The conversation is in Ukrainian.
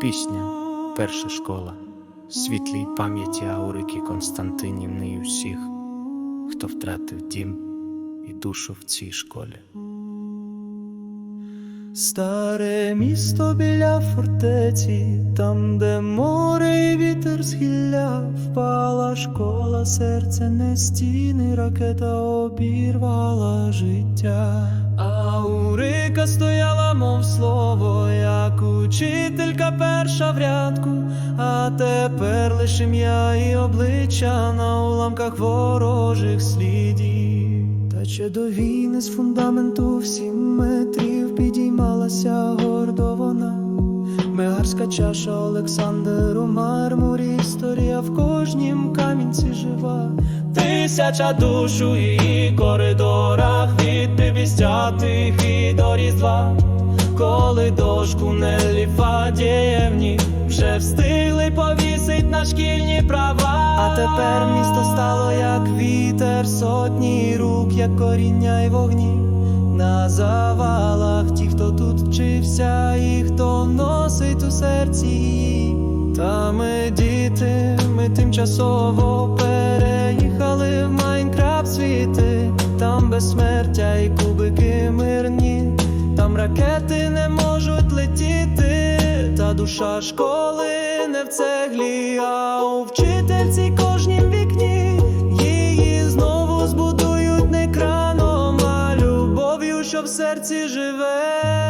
Пісня Перша школа, світлій пам'яті Аурики Константинівни і усіх, хто втратив дім і душу в цій школі. Старе місто біля фортеці, там, де море і вітер гілля, впала школа, серце не стіни, ракета обірвала життя. А стояла, мов слово, як учителька перша в рядку, а тепер лише ім'я і обличчя на уламках ворожих слідів. Та ще до війни з фундаменту в сім метрів підіймалася гордо вона. Мегарська чаша Олександр у мармурі, історія в кожнім камінці жива. Тисяча душ у її коридорах від різдва. Дошку Неллі Фадієвні вже встигли повісить на шкільні права. А тепер місто стало як вітер, сотні рук, як коріння й вогні. На завалах ті, хто тут вчився, і хто носить у серці. Та ми діти, ми тимчасово переїхали в Майнкрафт світи, там безсмертя і кубики мирні, ракети не можуть летіти, та душа школи не в цеглі, а у вчительці кожнім вікні. Її знову збудують не а любов'ю, що в серці живе.